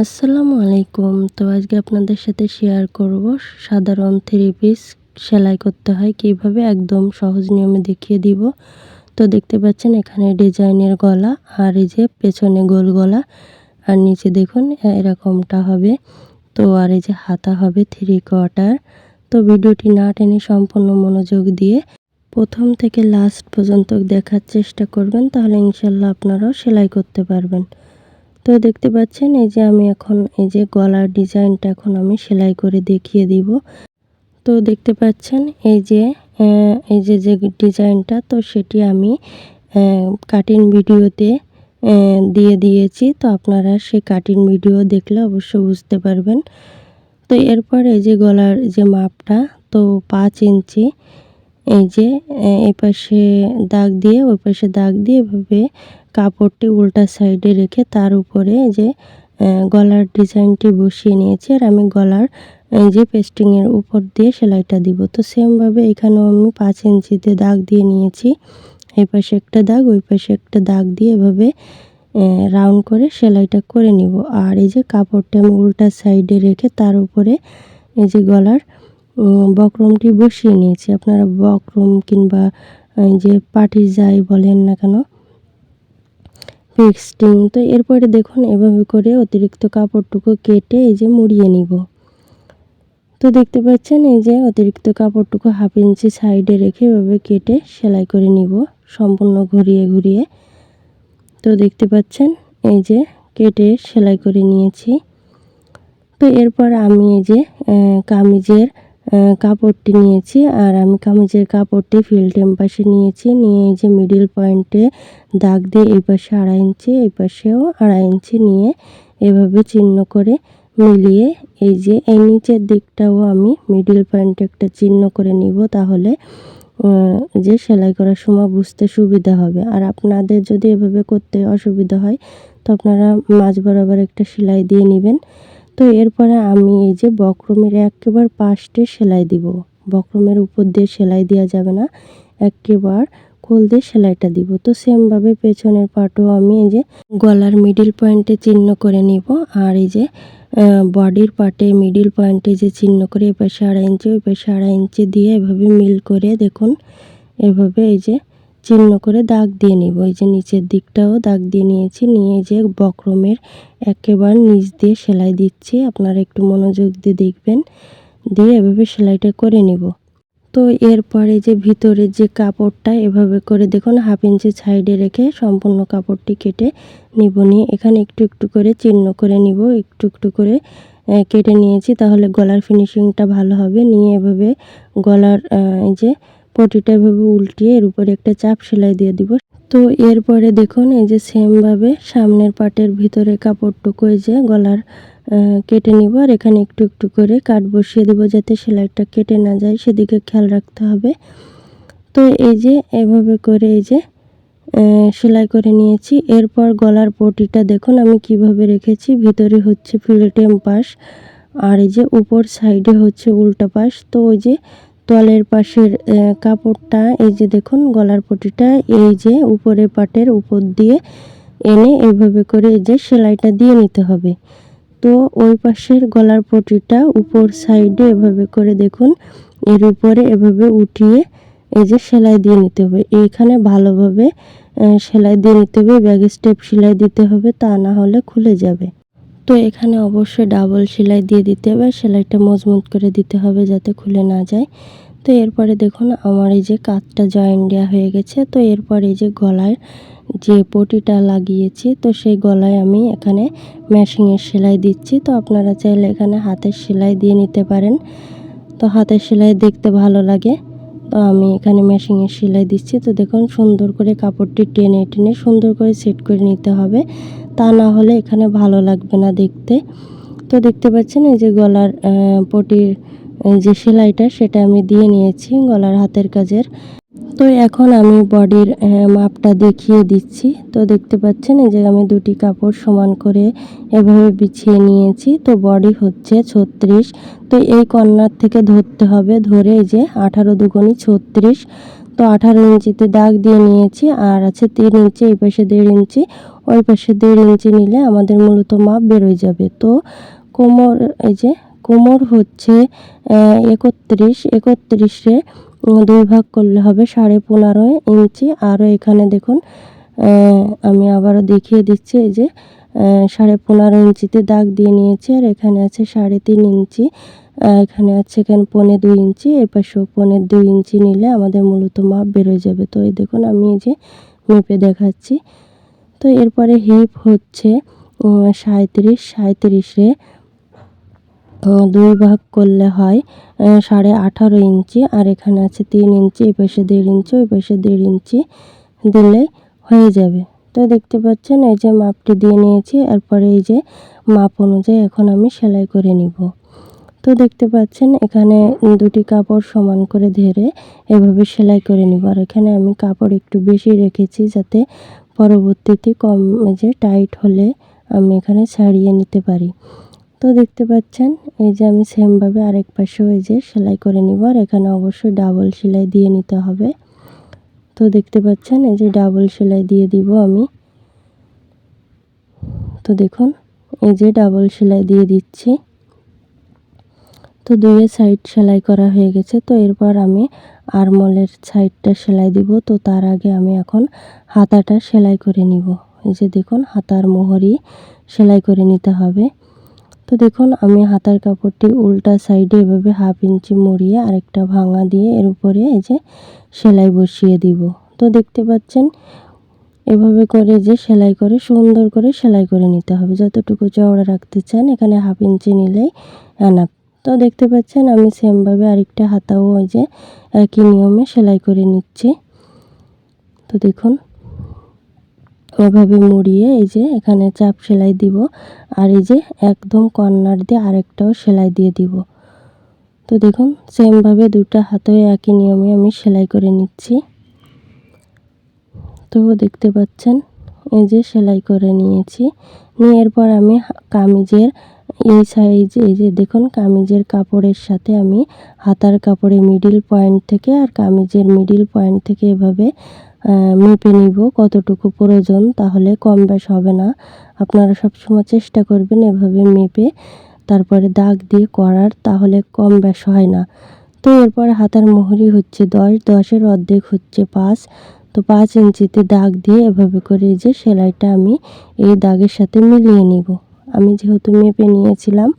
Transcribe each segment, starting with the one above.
আসসালামু আলাইকুম। তো আজকে আপনাদের সাথে শেয়ার করব সাধারণ থ্রি পিস সেলাই করতে হয়, কীভাবে একদম সহজ নিয়মে দেখিয়ে দিব। তো দেখতে পাচ্ছেন এখানে ডিজাইনের গলা আর এই যে পেছনে গোল গলা আর নিচে দেখুন এরকমটা হবে। তো আর এই যে হাতা হবে থ্রি কোয়ার্টার তো ভিডিওটি না টেনে সম্পূর্ণ মনোযোগ দিয়ে প্রথম থেকে লাস্ট পর্যন্ত দেখার চেষ্টা করবেন, তাহলে ইনশাল্লাহ আপনারাও সেলাই করতে পারবেন। তো দেখতে পাচ্ছেন, এই যে আমি এখন, এই যে গলার ডিজাইনটা এখন আমি সেলাই করে দেখিয়ে দিব। তো দেখতে পাচ্ছেন, এই যে এই যে যে ডিজাইনটা, তো সেটি আমি কাটিং ভিডিওতে দিয়ে দিয়েছি। তো আপনারা সেই কাটিং ভিডিও দেখলে অবশ্য বুঝতে পারবেন। তো এরপর এই যে গলার যে মাপটা, তো পাঁচ ইঞ্চি, এই যে এই পাশে দাগ দিয়ে, ওই পাশে দাগ দিয়ে এভাবে কাপড়টি উল্টা সাইডে রেখে তার উপরে যে গলার ডিজাইনটি বসিয়ে নিয়েছি আর আমি গলার এই যে পেস্টিংয়ের উপর দিয়ে সেলাইটা দিব। তো সেমভাবে এখানেও আমি পাঁচ ইঞ্চিতে দাগ দিয়ে নিয়েছি। এই পাশে একটা দাগ, ওই পাশে একটা দাগ দিয়ে এভাবে রাউন্ড করে সেলাইটা করে নিব। আর এই যে কাপড়টা আমি উল্টা সাইডে রেখে তার উপরে এই যে গলার বক্রমটি বসিয়ে নিয়েছি। আপনারা বক্রম কিংবা যে পাটি যাই বলেন না কেন ফিক্সটিং। তো এরপরে দেখুন, এভাবে করে অতিরিক্ত কাপড়টুকু কেটে এই যে মুড়িয়ে নিব। তো দেখতে পাচ্ছেন, এই যে অতিরিক্ত কাপড়টুকু হাফ ইঞ্চি সাইডে রেখে এভাবে কেটে সেলাই করে নিব, সম্পূর্ণ ঘুরিয়ে ঘুরিয়ে। তো দেখতে পাচ্ছেন, এই যে কেটে সেলাই করে নিয়েছি। তো এরপর আমি এই যে কামিজের কাপড়টি নিয়েছি আর আমি কামিজের কাপড়টি ফিল্টেম পাশে নিয়েছি। নিয়ে এই যে মিডিল পয়েন্টে দাগ দিয়ে এই পাশে আড়াই ইঞ্চি, এই পাশেও আড়াই ইঞ্চি নিয়ে এভাবে চিহ্ন করে মিলিয়ে এই যে এই নিচের দিকটাও আমি মিডিল পয়েন্টে একটা চিহ্ন করে নিব তাহলে যে সেলাই করার সময় বুঝতে সুবিধা হবে। আর আপনাদের যদি এভাবে করতে অসুবিধা হয়, তো আপনারা মাঝ বরাবর একটা সেলাই দিয়ে নেবেন। তো এরপরে আমি এই যে বক্রমের একেবারে পাশটে সেলাই দিব। বক্রমের উপর দিয়ে সেলাই দেওয়া যাবে না, একেবার খোল দিয়ে সেলাইটা দিব। তো সেমভাবে পেছনের পাটও আমি এই যে গলার মিডিল পয়েন্টে চিহ্ন করে নিব আর এই যে বডির পাটে মিডিল পয়েন্টে যে চিহ্ন করে এ পাশে আড়াই ইঞ্চি ওই পাশে আড়াই ইঞ্চি দিয়ে এভাবে মিল করে দেখুন, এভাবে এই যে চিহ্ন করে দাগ দিয়ে নিব। এই যে নিচের দিকটাও দাগ দিয়ে নিয়েছি। নিয়ে যে বক্রমের একেবারে নিচ দিয়ে সেলাই দিচ্ছি। আপনারা একটু মনোযোগ দিয়ে দেখবেন। দিয়ে এভাবে সেলাইটা করে নিব। তো এরপরে যে ভিতরের যে কাপড়টা, এভাবে করে দেখুন হাফ ইঞ্চি সাইডে রেখে সম্পূর্ণ কাপড়টি কেটে নিব। নিয়ে এখানে একটু একটু করে চিহ্ন করে নিব। একটু একটু করে কেটে নিয়েছি। তাহলে গলার ফিনিশিংটা ভালো হবে। নিয়ে এভাবে গলার এই যে পটিটা এভাবে উল্টিয়ে এর উপরে একটা চাপ সেলাই দিয়ে দিব। তো এরপরে দেখুন, এই যে সেমভাবে সামনের পাটের ভিতরে কাপড়টুকু এই যে গলার কেটে নিব আর এখানে একটু একটু করে কাট বসিয়ে দেবো যাতে সেলাইটা কেটে না যায়, সেদিকে খেয়াল রাখতে হবে। তো এই যে এভাবে করে এই যে সেলাই করে নিয়েছি। এরপর গলার পটিটা দেখুন, আমি কীভাবে রেখেছি। ভিতরে হচ্ছে ফিল্টেম পাশ আর এই যে উপর সাইডে হচ্ছে উল্টা পাশ। তো ওই যে তলের পাশের কাপড়টা, এই যে দেখুন গলার পটিটা, এই যে উপরে পাটের উপর দিয়ে এনে এইভাবে করে এই যে সেলাইটা দিয়ে নিতে হবে। তো ওই পাশের গলার পটিটা উপর সাইডে এভাবে করে দেখুন, এর উপরে এভাবে উঠিয়ে এই যে সেলাই দিয়ে নিতে হবে। এইখানে ভালোভাবে সেলাই দিয়ে নিতে হবে ব্যাগ স্টেপ সেলাই দিতে হবে, তা না হলে খুলে যাবে। তো এখানে অবশ্যই ডাবল সেলাই দিয়ে দিতে হবে, সেলাইটা মজবুত করে দিতে হবে যাতে খুলে না যায়। তো এরপরে দেখুন, আমার এই যে কাজটা জয়েন দেওয়া হয়ে গেছে। তো এরপর এই যে গলায় যে পটিটা লাগিয়েছি, তো সেই গলায় আমি এখানে মেশিনের সেলাই দিচ্ছি। তো আপনারা চাইলে এখানে হাতের সেলাই দিয়ে নিতে পারেন। তো হাতের সেলাই দেখতে ভালো লাগে। তো আমি এখানে মেশিনের সেলাই দিচ্ছি। তো দেখুন, সুন্দর করে কাপড়টি টেনে টেনে সুন্দর করে সেট করে নিতে হবে। তা না হলে এখানে ভালো লাগবে না দেখতে। তো দেখতে পাচ্ছেন এই যে গলার পটির যে সেলাইটা, সেটা আমি দিয়ে নিয়েছি গলার হাতের কাজের। তো এখন আমি বডির মাপটা দেখিয়ে দিচ্ছি। তো দেখতে পাচ্ছেন এই যে আমি দুটি কাপড় সমান করে এভাবে বিছিয়ে নিয়েছি। তো বডি হচ্ছে ছত্রিশ। তো এই কর্নার থেকে ধরতে হবে, ধরে এই যে আঠারো দুগুণি ছত্রিশ। তো আঠারো ইঞ্চিতে দাগ দিয়ে নিয়েছি, আর আছে তিন ইঞ্চি, এই পাশে দেড় ইঞ্চি। ওই পাশে দেড় ইঞ্চি নিলে আমাদের মূলত মাপ বেরোয় যাবে। তো কোমর, এই যে কোমর হচ্ছে একত্রিশ, একত্রিশে দুই ভাগ করলে হবে সাড়ে পনেরো ইঞ্চি। আরও এখানে দেখুন আমি আবারও দেখিয়ে দিচ্ছি এই যে সাড়ে পনেরো ইঞ্চিতে দাগ দিয়ে নিয়েছি আর এখানে আছে সাড়ে তিন ইঞ্চি এখানে আছে এখানে পনে দুই ইঞ্চি এ পাশেও পনে দুই ইঞ্চি নিলে আমাদের মূলত মাপ বেরোয় যাবে। তো এই দেখুন আমি এই যে মেপে দেখাচ্ছি। তো এরপরে হিপ হচ্ছে উম, সাঁইত্রিশ সাঁইত্রিশে দুই ভাগ করলে হয় সাড়ে আঠারো ইঞ্চি আর এখানে আছে তিন ইঞ্চি এই পাশে দেড় ইঞ্চি ওই পাশে দেড় ইঞ্চি দিলে হয়ে যাবে। তো দেখতে পাচ্ছেন, এই যে মাপটি দিয়ে নিয়েছি, এরপরে এই যে মাপ অনুযায়ী এখন আমি সেলাই করে নিব। তো দেখতে পাচ্ছেন, এখানে দুটি কাপড় সমান করে ধরে এভাবে সেলাই করে নিব। আর এখানে আমি কাপড় একটু বেশি রেখেছি যাতে পরবর্তীতে কম যে টাইট হলে আমি এখানে ছাড়িয়ে নিতে পারি। তো দেখতে পাচ্ছেন, এই যে আমি সেমভাবে আরেক পাশেও এই যে সেলাই করে নিব। আর এখানে অবশ্যই ডাবল সেলাই দিয়ে নিতে হবে। তো দেখতে পাচ্ছেন, এই যে ডাবল সেলাই দিয়ে দিব আমি। তো দেখুন, এই যে ডাবল সেলাই দিয়ে দিচ্ছি। তো দুইয়ের সাইড সেলাই করা হয়ে গেছে, তো এরপর আমি আরমলের সাইডটা সেলাই দিব। তো তার আগে আমি এখন হাতাটা সেলাই করে নিব। এই যে দেখুন, হাতার মোহরি সেলাই করে নিতে হবে। তো দেখুন, আমি হাতার কাপড়টি উল্টা সাইডে এভাবে হাফ ইঞ্চি মুড়িয়ে আরেকটা ভাঙা দিয়ে এর উপরে এই যে সেলাই বসিয়ে দিব। তো দেখতে পাচ্ছেন, এভাবে করে যে সেলাই করে, সুন্দর করে সেলাই করে নিতে হবে। যতটুকু চওড়া রাখতে চান, এখানে হাফ ইঞ্চি নিলেই এনাফ তো দেখতে পাচ্ছেন, আমি সেমভাবে আরেকটা হাতাও ওই যে একই নিয়মে সেলাই করে নিচ্ছি। তো দেখুন এভাবে মুড়িয়ে এই যে এখানে চাপ সেলাই দিব আর এই যে একদম কর্নার দিয়ে আরেকটাও সেলাই দিয়ে দিব। তো দেখুন, সেমভাবে দুটো হাতে একই নিয়মে আমি সেলাই করে নিচ্ছি। তো দেখতে পাচ্ছেন, এই যে সেলাই করে নিয়েছি। নিয়ে এরপর আমি কামিজের এই সাইজ এই যে দেখুন কামিজের কাপড়ের সাথে আমি হাতার কাপড়ে মিডিল পয়েন্ট থেকে আর কামিজের মিডিল পয়েন্ট থেকে এভাবে মেপে নিব কতটুকু প্রয়োজন, তাহলে কম বেশ হবে না। আপনারা সবসময় চেষ্টা করবেন এভাবে মেপে তারপরে দাগ দিয়ে করার, তাহলে কম বেশ হয় না। তো এরপর হাতার মোহরি হচ্ছে দশ, দশের অর্ধেক হচ্ছে পাঁচ। তো পাঁচ ইঞ্চিতে দাগ দিয়ে এভাবে করে যে সেলাইটা আমি এই দাগের সাথে মিলিয়ে নিব। আমি যেহেতু মেপে নিয়েছিলাম,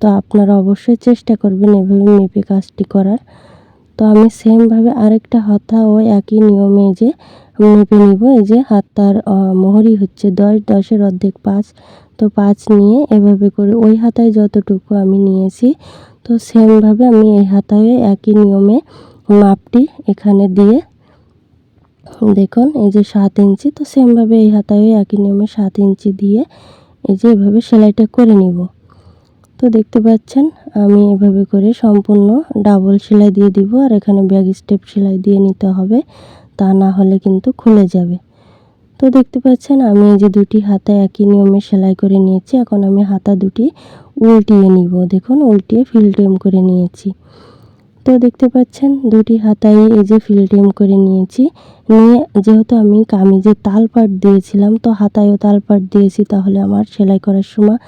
তো আপনারা অবশ্যই চেষ্টা করবেন এভাবে মেপে কাজটি করার। তো আমি সেমভাবে আরেকটা হাতা ও একই নিয়মে যে মেপে নিব, এই যে হাতার মোহরি হচ্ছে দশ, দশের অর্ধেক পাঁচ। তো পাঁচ নিয়ে এভাবে করে ওই হাতায় যতটুকু আমি নিয়েছি, তো সেমভাবে আমি এই হাতায় একই নিয়মে মাপটি এখানে দিয়ে দেখুন, এই যে সাত ইঞ্চি, তো সেমভাবে এই হাতায় একই নিয়মে সাত ইঞ্চি দিয়ে এই যে এভাবে সেলাইটা করে নিব। তো দেখতে পাচ্ছেন, আমি এভাবে করে সম্পূর্ণ ডাবল সেলাই দিয়ে দিব আর এখানে ব্যাগ স্টেপ সেলাই দিয়ে নিতে হবে, তা না হলে কিন্তু খুলে যাবে। তো দেখতে পাচ্ছেন, আমি এই যে দুটি হাতা একই নিয়মে সেলাই করে নিয়েছি, এখন আমি হাতা দুটি উল্টিয়ে নিব। দেখুন, উল্টিয়ে ফিল্টেম করে নিয়েছি। তো দেখতে পাচ্ছেন, দুটি হাতায় এই যে ফিল্টেম করে নিয়েছি। নিয়ে যেহেতু আমি কামিজে তাল পাট দিয়েছিলাম, তো হাতায়ও তাল পাট দিয়েছি, তাহলে আমার সেলাই করার সময়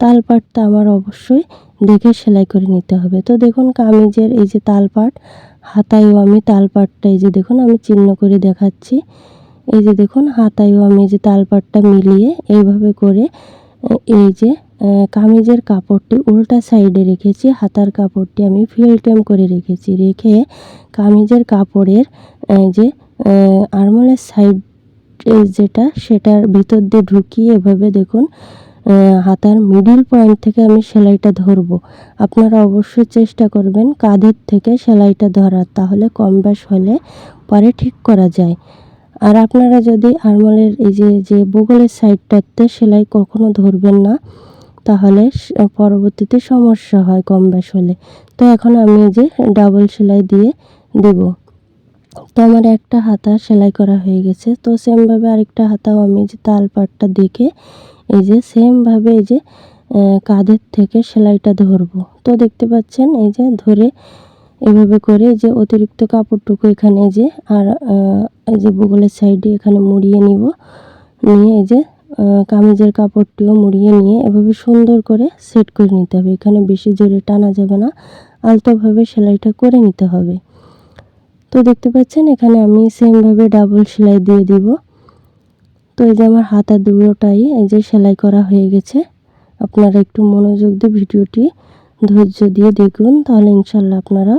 তাল পাটটা আমার অবশ্যই দেখে সেলাই করে নিতে হবে। তো দেখুন কামিজের এই যে তাল পাট, হাতায়ও আমি তাল পাটটা এই যে দেখুন, আমি চিহ্ন করে দেখাচ্ছি। এই যে দেখুন, হাতায়ও আমি যে তাল পাটটা মিলিয়ে এইভাবে করে এই যে কামিজের কাপড়টি উল্টা সাইডে রেখেছি, হাতার কাপড়টি আমি ফিল্টেম করে রেখেছি। রেখে কামিজের কাপড়ের যে আরমোলের সাইড যেটা, সেটার ভিতর দিয়ে ঢুকিয়ে এভাবে দেখুন হাতার মিডিল পয়েন্ট থেকে আমি সেলাইটা ধরবো। আপনারা অবশ্যই চেষ্টা করবেন কাঁধের থেকে সেলাইটা ধরার, তাহলে কম বেশ হলে পরে ঠিক করা যায়। আর আপনারা যদি আরমোলের এই যে যে বগলের সাইডটাতে সেলাই কখনো ধরবেন না তাহলে পরবর্তীতে সমস্যা হয় কম বেশ হলে। তো এখন আমি যে ডাবল সেলাই দিয়ে দেব। তো আমার একটা হাতা সেলাই করা হয়ে গেছে। তো সেমভাবে আরেকটা হাতাও আমি যে তাল পাটটা দেখে এই যে সেমভাবে এই যে কাঁধের থেকে সেলাইটা ধরবো। তো দেখতে পাচ্ছেন এই যে ধরে এভাবে করে যে অতিরিক্ত কাপড়টুকু এখানে যে আর এই যে বগলের সাইডে এখানে মুড়িয়ে নিব। নিয়ে এই যে কামিজের কাপড়টিও মুড়িয়ে নিয়ে এভাবে সুন্দর করে সেট করে নিতে হবে। এখানে বেশি জোরে টানা যাবে না, আলতোভাবে সেলাইটা করে নিতে হবে। তো দেখতে পাচ্ছেন, এখানে আমি সেমভাবে ডাবল সেলাই দিয়ে দিব। তো এই যে আমার হাতার দুটোটাই এই যে সেলাই করা হয়ে গেছে। আপনারা একটু মনোযোগ দিয়ে ভিডিওটি ধৈর্য দিয়ে দেখুন, তাহলে ইনশাল্লাহ আপনারা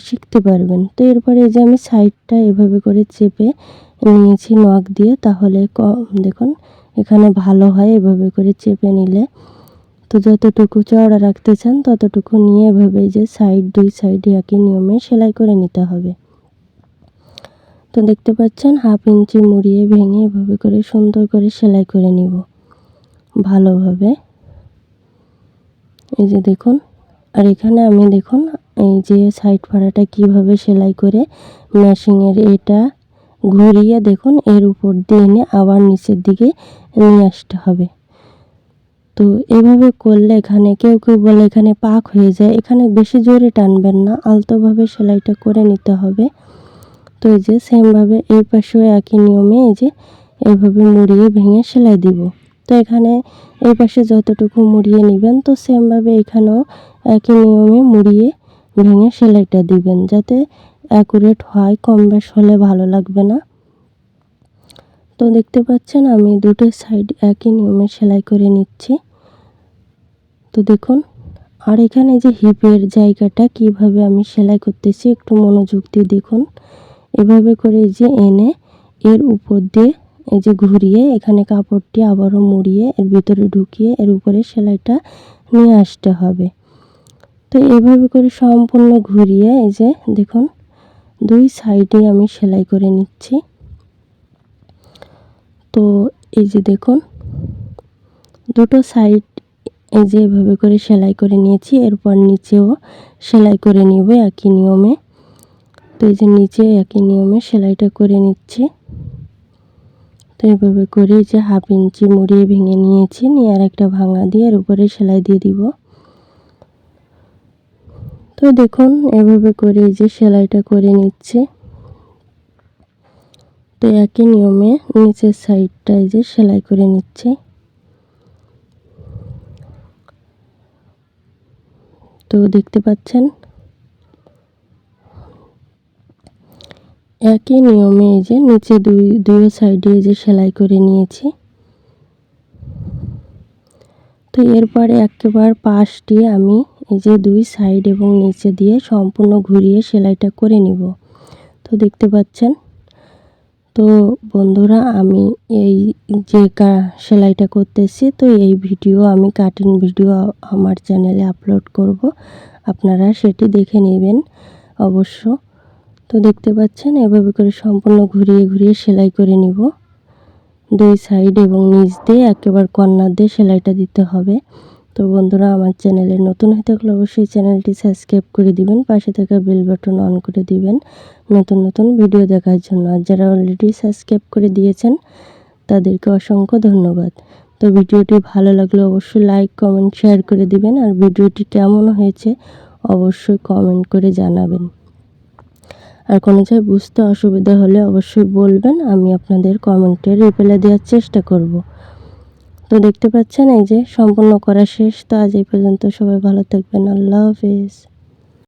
শিখতে পারবেন। তো এরপরে যে আমি সাইডটা এভাবে করে চেপে নিয়েছি নখ দিয়ে, তাহলে ক- দেখুন, এখানে ভালো হয় এভাবে করে চেপে নিলে। তো যতটুকু চওড়া রাখতে চান, ততটুকু নিয়ে এভাবে যে সাইড, দুই সাইডে একই নিয়মে সেলাই করে নিতে হবে। তো দেখতে পাচ্ছেন, হাফ ইঞ্চি মুড়িয়ে ভেঙে এভাবে করে সুন্দর করে সেলাই করে নিব ভালোভাবে। এই যে দেখুন, আর এখানে আমি দেখুন এই যে সাইড ফাড়াটা কীভাবে সেলাই করে মেশিনের এটা ঘুরিয়ে দেখুন, এর উপর দিয়ে এনে আবার নিচের দিকে নিয়ে আসতে হবে। তো এভাবে করলে এখানে কেউ কেউ বলে এখানে পাক হয়ে যায়, এখানে বেশি জোরে টানবেন না, আলতোভাবে সেলাইটা করে নিতে হবে। তো এই যে সেমভাবে এই পাশেও একই নিয়মে এই যে এভাবে মুড়িয়ে ভেঙে সেলাই দিব। তো এখানে এই পাশে যতটুকু মুড়িয়ে নেবেন, তো সেমভাবে এখানেও একই নিয়মে মুড়িয়ে ভেঙে সেলাইটা দিবেন যাতে অ্যাকুরেট হয়, কম বেশ হলে ভালো লাগবে না। তো দেখতে পাচ্ছেন আমি দুটো সাইড একই নিয়মে সেলাই করে নিচ্ছি। তো দেখুন, আর এখানে যে হিপের জায়গাটা কীভাবে আমি সেলাই করতেছি একটু মনোযোগ দিয়ে দেখুন। এভাবে করে যে এনে এর উপর দিয়ে এই যে ঘুরিয়ে এখানে কাপড়টি আবারও মুড়িয়ে এর ভিতরে ঢুকিয়ে এর উপরে সেলাইটা নিয়ে আসতে হবে। তো এভাবে করে সম্পূর্ণ ঘুরিয়ে এই যে দেখুন, দুই সাইডে আমি সেলাই করে নিচ্ছি। তো এই যে দেখুন, দুটো সাইড এই যে এভাবে করে সেলাই করে নিয়েছি, এরপর নিচেও সেলাই করে নিব একই নিয়মে। তো এই যে নিচে একই নিয়মে সেলাইটা করে নিচ্ছি। তো এভাবে করে যে হাফ ইঞ্চি মুড়িয়ে ভেঙে নিয়েছি, নিয়ে আর একটা ভাঙা দিয়ে এর উপরে সেলাই দিয়ে দিব। তো দেখুন, এভাবে করে যে সেলাইটা করে নিচ্ছি। তো একই নিয়মে নিচের সাইডটা যে সেলাই করে নিচ্ছি। তো দেখতে পাচ্ছেন? একই নিয়মে এই যে নিচে দুই দুই সাইডে যে সেলাই করে নিয়েছি। তো এরপরে একেবারে পাশ দিয়ে আমি এই যে দুই সাইড এবং নিচে দিয়ে সম্পূর্ণ ঘুরিয়ে সেলাইটা করে নিব। তো দেখতে পাচ্ছেন? তো বন্ধুরা, আমি এই যে কা সেলাইটা করতেছি, তো এই ভিডিও আমি কাটিং ভিডিও আমার চ্যানেলে আপলোড করব। আপনারা সেটি দেখে নেবেন অবশ্য। তো দেখতে পাচ্ছেন? এভাবে করে সম্পূর্ণ ঘুরিয়ে ঘুরিয়ে সেলাই করে নিব। দুই সাইড এবং নিচ দিয়ে একেবারে কর্নার দিয়ে সেলাইটা দিতে হবে। তো বন্ধুরা, আমার চ্যানেলে নতুন হয়ে থাকলে অবশ্যই চ্যানেলটি সাবস্ক্রাইব করে দিবেন, পাশে থাকা বেল বাটন অন করে দিবেন নতুন নতুন ভিডিও দেখার জন্য। আর যারা অলরেডি সাবস্ক্রাইব করে দিয়েছেন, তাদেরকে অসংখ্য ধন্যবাদ। তো ভিডিওটি ভালো লাগলে অবশ্যই লাইক কমেন্ট শেয়ার করে দিবেন। আর ভিডিওটি কেমন হয়েছে, অবশ্যই কমেন্ট করে জানাবেন। আর কোনো জায়গায় বুঝতে অসুবিধা হলে অবশ্যই বলবেন, আমি আপনাদের কমেন্টে রিপ্লাই দেওয়ার চেষ্টা করব। তো দেখতে পাচ্ছেন, এই যে সম্পূর্ণ করা শেষ। তো আজ এই পর্যন্ত সবাই ভালো থাকবেন। আল্লাহ হাফেজ।